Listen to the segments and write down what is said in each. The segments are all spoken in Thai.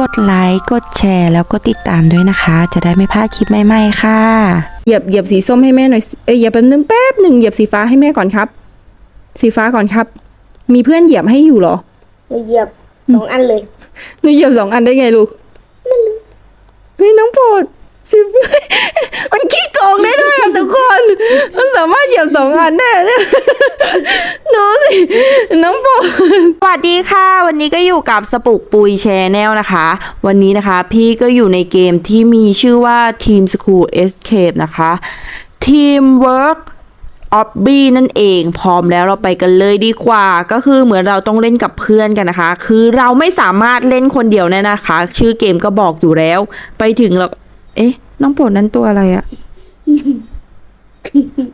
กดไลค์ กดแชร์ แล้วก็ติดตามด้วยนะคะ จะได้ไม่พลาดคลิปใหม่ๆค่ะ เหยียบเหยียบสีส้มให้แม่หน่อยสิเอ้ยเหยียบแป๊บนึงแป๊บหนึ่งเหยียบสีฟ้าให้แม่ก่อนครับ สีฟ้าก่อนครับ มีเพื่อนเหยียบให้อยู่เหรอเหยียบสองอันเลย หนูเหยียบสองอันได้ไงลูกเฮ้ยน้องโปรดสีฟ้ามันขี้ โกงได้ด้วยอะทุกคน มันสามารถเหยียบสองอันได้เนี่ยหนูสิ น้องโปรดสวัสดีค่ะ วันนี้ก็อยู่กับสปุกปุยแชแนลนะคะ วันนี้นะคะ พี่ก็อยู่ในเกมที่มีชื่อว่า Team School Escape นะคะ Teamwork o b b y นั่นเองพร้อมแล้วเราไปกันเลยดีกว่า ก็คือเหมือนเราต้องเล่นกับเพื่อนกันนะคะ คือเราไม่สามารถเล่นคนเดียวแน่นะคะ ชื่อเกมก็บอกอยู่แล้ว ไปถึงเราเอ๊ะ น้องโปรดนั้นตัวอะไรอะ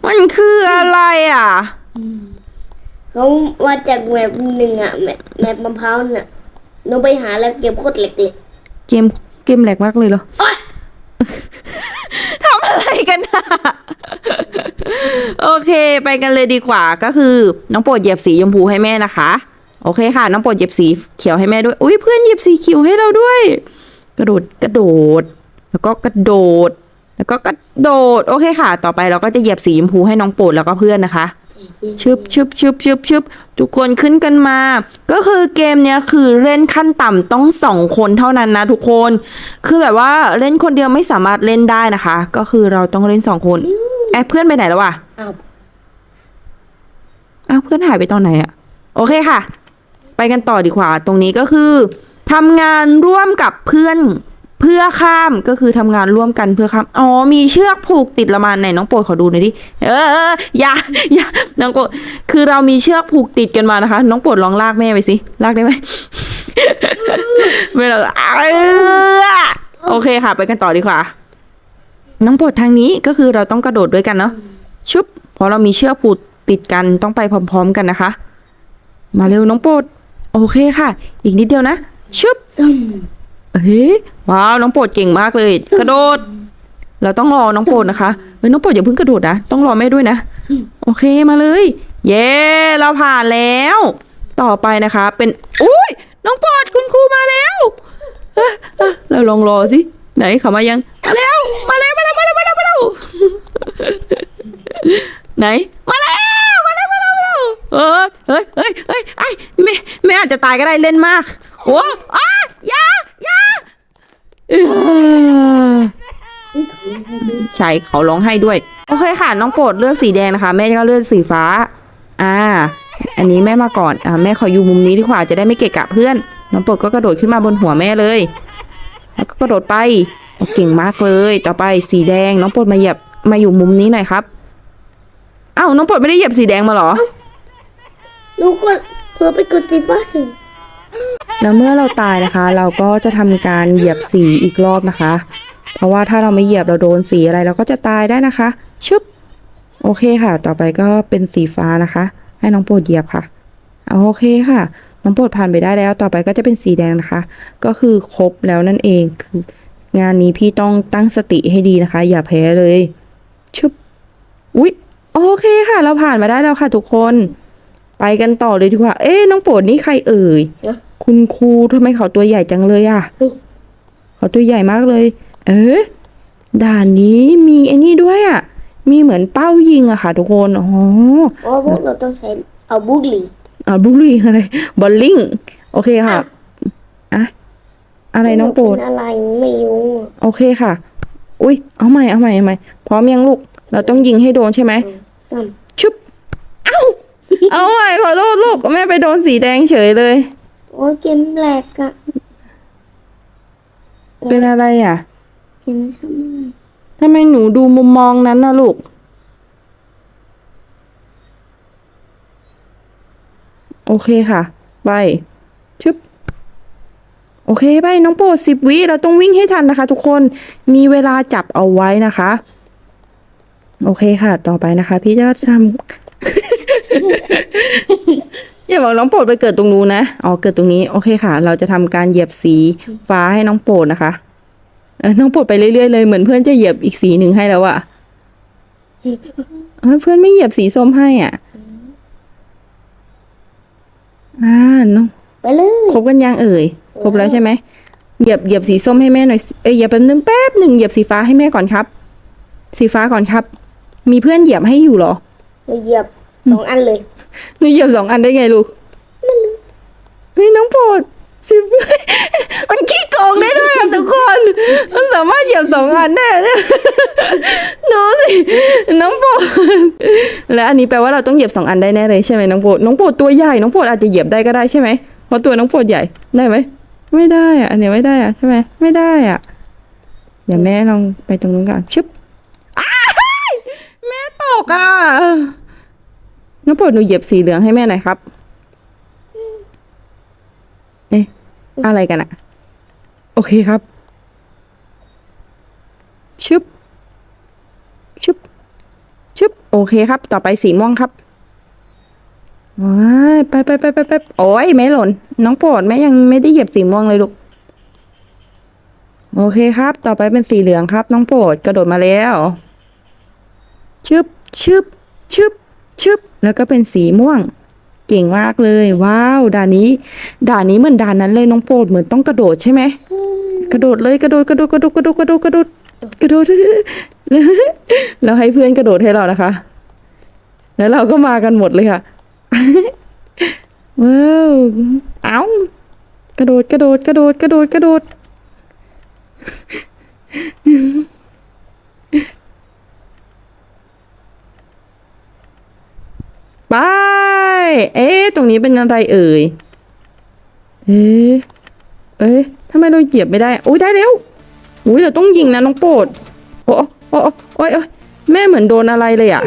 มันคืออะไรอะ เขาว่าจากแมปหนึ่งอะแมปแมปมะพร้าวน่ะหนูไปหาแล้วเก็บโคตรเหล็กเลยเกมเกมแหลกมากเลยเหรอโอ๊ยทำอะไรกันนะโอเค ไปกันเลยดีกว่าก็คือ น้องโปรดเหยียบสีชมพูให้แม่นะคะ โอเคค่ะ น้องโปรดเหยียบสีเขียวให้แม่ด้วย อุ้ยเพื่อนเหยียบสีเขียวให้เราด้วย กระโดดกระโดด แล้วก็กระโดด แล้วก็กระโดดโอเคค่ะ ต่อไปเราก็จะเหยียบสีชมพูให้น้องโปรดแล้วก็เพื่อนนะคะชึบชึบชึบชึบชึบทุกคนขึ้นกันมา ก็คือเกมเนี้ยคือเล่นขั้นต่ำต้องสองคนเท่านั้นนะทุกคน คือแบบว่าเล่นคนเดียวไม่สามารถเล่นได้นะคะ ก็คือเราต้องเล่นสองคนแอบเพื่อนไปไหนแล้ววะอ้าวอ้าวเพื่อนหายไปตอนไหนอะโอเคค่ะ ไปกันต่อดีกว่า ตรงนี้ก็คือทำงานร่วมกับเพื่อน เพื่อข้ามก็คือทำงานร่วมกันเพื่อข้ามอ๋อมีเชือกผูกติดละมันไหนน้องโปรดขอดูหน่อยดิเอออย่าอย่าน้องโปรดคือเรามีเชือกผูกติดกันมานะคะ น้องโปรดลองลากแม่ไปสิลากได้ไหมไม่เราโอเคค่ะ ไปกันต่อดีกว่า น้องโปรดทางนี้ก็คือเราต้องกระโดดด้วยกันเนาะชุบเพราะเรามีเชือกผูกติดกันต้องไปพร้อม ๆ กันนะคะ มาเร็วน้องโปรดโอเคค่ะ อีกนิดเดียวนะชุบ เฮ้ยว้าวน้องโปรดเก่งมากเลย กระโดด เราต้องรอน้องโปรดนะคะเฮ้ยน้องโปรดอย่าเพิ่งกระโดดนะต้องรอแม่ด้วยนะ โอเคมาเลย เย้เราผ่านแล้ว ต่อไปนะคะ เป็นอุ้ยน้องโปรดคุณครูมาแล้วเราลองรอสิไหนเขามายังมาแล้วมาแล้วมาแล้วมาแล้วมาแล้วมาแล้วไหนมาแล้วมาแล้วมาแล้วมาแล้วเออเฮ้ยเฮ้ยเฮ้ยไอ้แม่แม่อาจจะตายก็ได้เล่นมากโอ้อ้าอย่าอย่า ใช่เขาร้องไห้ด้วย โอเคค่ะ น้องโปรดเลือกสีแดงนะคะ แม่ก็เลือกสีฟ้า อ่า อันนี้แม่มาก่อน อ่า แม่ขออยู่มุมนี้ดีกว่า จะได้ไม่เกะกะเพื่อน น้องโปรดก็กระโดดขึ้นมาบนหัวแม่เลย แล้วก็กระโดดไป เก่งมากเลย ต่อไปสีแดง น้องโปรดมาเหยียบ มาอยู่มุมนี้หน่อยครับ อ้าว น้องโปรดไม่ได้เหยียบสีแดงมาหรอ หนูก็เพื่อไปกดสีฟ้าสิ แล้วเมื่อเราตายนะคะ เราก็จะทำการเหยียบสีอีกรอบนะคะ เพราะว่าถ้าเราไม่เหยียบเราโดนสีอะไรเราก็จะตายได้นะคะ ชึบ โอเคค่ะ ต่อไปก็เป็นสีฟ้านะคะ ให้น้องโปรดเหยียบค่ะเอาโอเคค่ะ น้องโปรดผ่านไปได้แล้ว ต่อไปก็จะเป็นสีแดงนะคะ ก็คือครบแล้วนั่นเองคืองานนี้พี่ต้องตั้งสติให้ดีนะคะ อย่าแพ้เลยชึบอุ๊ยโอเคค่ะ เราผ่านมาได้แล้วค่ะ ทุกคน ไปกันต่อเลยดีกว่า เอ๊ะน้องโปรดนี่ใครเอ่ย คุณครูทำไมเขาตัวใหญ่จังเลยอะเขาตัวใหญ่มากเลย เออด่านนี้มีไอ้นี่ด้วยอะ มีเหมือนเป้ายิงอะค่ะทุกคนอ๋อเพราะว่าพวกเราต้องใช้เอาบุกลีอ่าบุรีอะไรบอลลิงโอเคค่ะอะอะไรน้องโปรดเป็นอะไรไม่รู้อะโอเคค่ะ อุ้ยเอาใหม่เอาใหม่เอาใหม่พร้อมยังลูก เราต้องยิงให้โดนใช่ไหมซ้ชุบเอ้าเอาใหม่ขอโทษลูกแม่ไปโดนสีแดงเฉยเลยำ โอ้ยเกมแหลกอะเป็นอะไรอะเกมซ้ำทำไมหนูดูมุมมองนั้นนะลูก โอเคค่ะ ไป ชึบ โอเค ไป น้องโปรดสิบวิ เราต้องวิ่งให้ทันนะคะ ทุกคน มีเวลาจับเอาไว้นะคะ โอเคค่ะ ต่อไปนะคะ พี่จะทำ อย่าบอกน้องโปรดไปเกิดตรงนู้นนะอ๋อเกิดตรงนี้โอเคค่ะ เราจะทำการเหยียบสีฟ้าให้น้องโปรดนะคะเออน้องปลดไปเรื่อยๆเลยเหมือนเพื่อนจะเหยียบอีกสีหนึ่งให้แล้วอะเออเพื่อนไม่เหยียบสีส้มให้อะอ่าน้องไปเลยครบกันยังเอ่ยครบแล้วใช่ไหมเหยียบเหยียบสีส้มให้แม่หน่อยสิเอ้ยเหยียบแป๊บนึงแป๊บหนึ่งเหยียบสีฟ้าให้แม่ก่อนครับ สีฟ้าก่อนครับ มีเพื่อนเหยียบให้อยู่เหรอหนูเหยียบ สองอันเลยหนูเหยียบสองอันได้ไงลูกเฮ้ยน้องโปรดสีฟ้ามันขี้โกงได้ด้วยอะทุกคน มันสามารถเหยียบสองอันได้เนี่ยหนูสิ น้องโปรดและอันนี้แปลว่าเราต้องเหยียบสองอันได้แน่เลยใช่ไหมน้องโปรดน้องโปรดตัวใหญ่น้องโปรดอาจจะเหยียบได้ก็ได้ใช่ไหมเพราะตัวน้องโปรดใหญ่ได้ไหมไม่ได้อะอันนี้ไม่ได้อะใช่ไหมไม่ได้อะเดี๋ยวแม่ลองไปตรงนู้นกันชึบอ้ายแม่ตกอะ น้องโปรดหนูเหยียบสีเหลืองให้แม่หน่อยครับ เอ๊ะอะไรกันอะโอเคครับ ชึบ ชึบ ชึบ โอเคครับ ต่อไปสีม่วงครับว้ายไปไปไปไปไปโอ้ยไม่หล่น น้องโปรดแม่ยังไม่ได้เหยียบสีม่วงเลยลูก โอเคครับ ต่อไปเป็นสีเหลืองครับ น้องโปรดกระโดดมาแล้ว ชึบ ชึบ ชึบ ชึบแล้วก็เป็นสีม่วง เก่งมากเลย ว้าวด่านนี้ ด่านนี้เหมือนด่านนั้นเลยน้องโปรดเหมือนต้องกระโดดใช่ไหมกระโดดเลยกระโดดกระโดดกระโดดกระโดดกระโดดกระโดดกระโดดแล้วให้เพื่อนกระโดดให้เรานะคะ แล้วเราก็มากันหมดเลยค่ะว้าวเอากระโดดกระโดดกระโดดกระโดดกระโดด ไป เอ๊ะ ตรงนี้เป็นอะไรเอ่ย เอ๊ะ เอ๊ะทำไมเราเหยียบไม่ได้ โอ้ยได้แล้วอุ้ยเราต้องยิงนะน้องโปรดโอ้โอ้โอ้ยโอ้ยแม่เหมือนโดนอะไรเลยอะ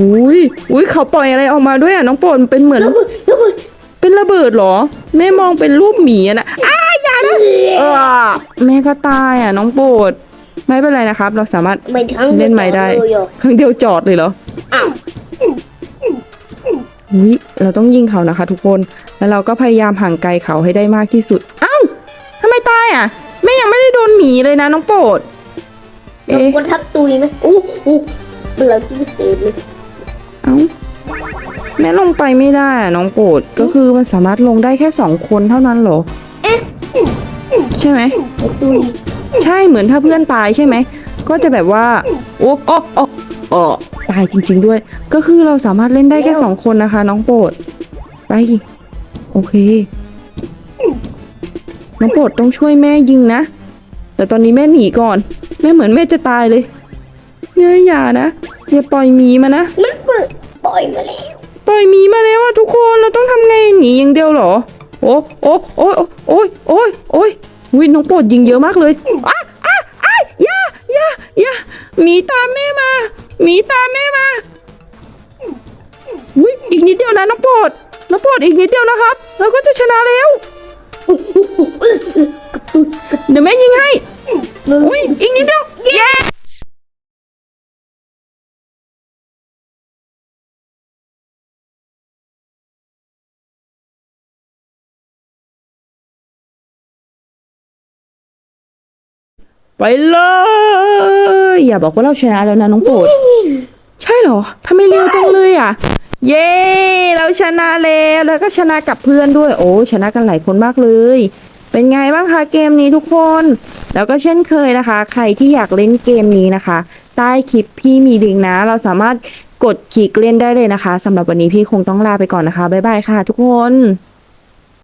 อุ้ยอุ้ยเขาปล่อยอะไรออกมาด้วยอะน้องโปรดมันเป็นเหมือนระเบิดระเบิดเป็นระเบิดเหรอ แม่มองเป็นรูปหมีอะนะอ้าอย่านะเออแม่ก็ตายอะน้องโปรดไม่เป็นไรนะครับ เราสามารถไม่ทั้งเล่นใหม่ได้เลยเหรอครั้งเดียวจอดเลยเหรออ้าว อุ้ยเราต้องยิงเขานะคะ ทุกคน แล้วเราก็พยายามห่างไกลเขาให้ได้มากที่สุดเอ้าทำไมตายอะ แม่ยังไม่ได้โดนหมีเลยนะน้องโปรดเดี๋ยวเอ๊ะคนทับตุยไหมอู้อู้เราที่เศษเลยเอ้าแม่ลงไปไม่ได้อะน้องโปรดก็คือมันสามารถลงได้แค่สองคนเท่านั้นเหรอ เอ๊ะ ใช่ไหมไอ้ตุยใช่เหมือนถ้าเพื่อนตายใช่ไหม ก็จะแบบว่า โอ้โอ้โอ้โอ้ตายจริง ๆด้วย ก็คือเราสามารถเล่นได้แค่สองคนนะคะ น้องโปรดไปโอเค น้องโปรดต้องช่วยแม่ยิงนะ แต่ตอนนี้แม่หนีก่อน แม่เหมือนแม่จะตายเลยแม่อย่านะอย่าปล่อยหมีมานะมันฝึกปล่อยมาแล้วปล่อยหมีมาแล้วอะทุกคนเราต้องทำไงหนีอย่างเดียวเหรอ โอ้โอ้โอ้โอ้ยโอ้ยโอ้ยวิน้องโปรดยิงเยอะมากเลยอ้าอ้าอ้าอย่าอย่าอย่าหมีตามแม่มา หมีตามแม่มาวิอีกนิดเดียวนะน้องโปรดน้องโปรดอีกนิดเดียวนะครับเราก็จะชนะแล้วเดี๋ยวแม่ยิงให้อุ้ยอีกนิดเดียวเย้ ไปเลย อย่าบอกว่าเราชนะแล้วนะน้องโปรดใช่เหรอทำไมเร็วจังเลยอะ เย้เราชนะแล้วแล้วก็ชนะกับเพื่อนด้วย โอ้ชนะกันหลายคนมากเลย เป็นไงบ้างคะเกมนี้ทุกคน แล้วก็เช่นเคยนะคะ ใครที่อยากเล่นเกมนี้นะคะ ใต้คลิปพี่มีลิงนะ เราสามารถกดคลิกเล่นได้เลยนะคะสำหรับวันนี้พี่คงต้องลาไปก่อนนะคะบ๊ายบายค่ะ ทุกคน